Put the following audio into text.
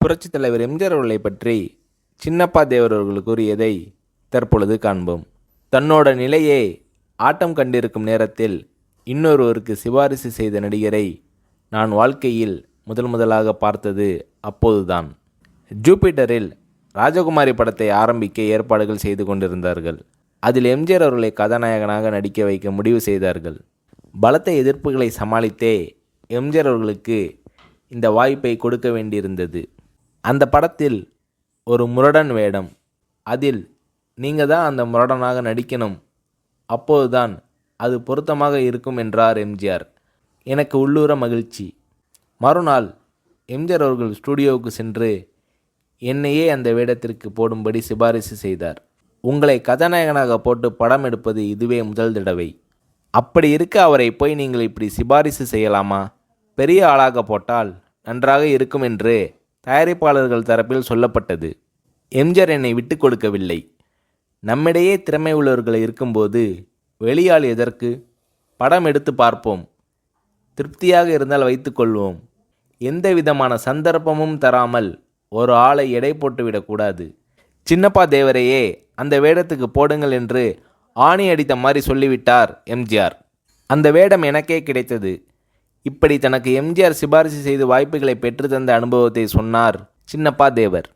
புரட்சித் தலைவர் எம்ஜிஆர் அவர்களை பற்றி சின்னப்பா தேவர் அவர்கள் கூறியதை தற்பொழுது காண்போம். தன்னோட நிலையே ஆட்டம் கண்டிருக்கும் நேரத்தில் இன்னொருவருக்கு சிபாரிசு செய்த நடிகரை நான் வாழ்க்கையில் முதல் முதலாக பார்த்தது அப்போதுதான். ஜூபிட்டரில் ராஜகுமாரி படத்தை ஆரம்பிக்க ஏற்பாடுகள் செய்து கொண்டிருந்தார்கள். அதில் எம்ஜிஆர் அவர்களை கதாநாயகனாக நடிக்க வைக்க முடிவு செய்தார்கள். பலத்த எதிர்ப்புகளை சமாளித்தே எம்ஜிஆர் அவர்களுக்கு இந்த வாய்ப்பை கொடுக்க வேண்டியிருந்தது. அந்த படத்தில் ஒரு முரடன் வேடம். அதில் நீங்கள் தான் அந்த முரடனாக நடிக்கணும். அப்போதுதான் அது பொருத்தமாக இருக்கும் என்றார் எம்ஜிஆர். எனக்கு உள்ளூர மகிழ்ச்சி. மறுநாள் எம்ஜிஆர் அவர்கள் ஸ்டுடியோவுக்கு சென்று என்னையே அந்த வேடத்திற்கு போடும்படி சிபாரிசு செய்தார். உங்களை கதாநாயகனாக போட்டு படம் எடுப்பது இதுவே முதல் தடவை. அப்படி இருக்க அவரை போய் நீங்கள் இப்படி சிபாரிசு செய்யலாமா? பெரிய ஆளாக போட்டால் நன்றாக இருக்கும் என்று தயாரிப்பாளர்கள் தரப்பில் சொல்லப்பட்டது. எம்ஜிஆர் என்னை விட்டு கொடுக்கவில்லை. நம்மிடையே திறமை உள்ளவர்கள் இருக்கும்போது வெளியால் எதற்கு? படம் எடுத்து பார்ப்போம். திருப்தியாக இருந்தால் வைத்துக்கொள்வோம் எந்த விதமான சந்தர்ப்பமும் தராமல் ஒரு ஆளை எடை போட்டுவிடக்கூடாது சின்னப்பா தேவரையே அந்த வேடத்துக்கு போடுங்கள் என்று ஆணி அடித்த மாதிரி சொல்லிவிட்டார் எம்ஜிஆர். அந்த வேடம் எனக்கே கிடைத்தது. இப்படி தனக்கு எம்ஜிஆர் சிபாரிசு செய்து வாய்ப்புகளை பெற்று தந்த அனுபவத்தை சொன்னார் சின்னப்பா தேவர்.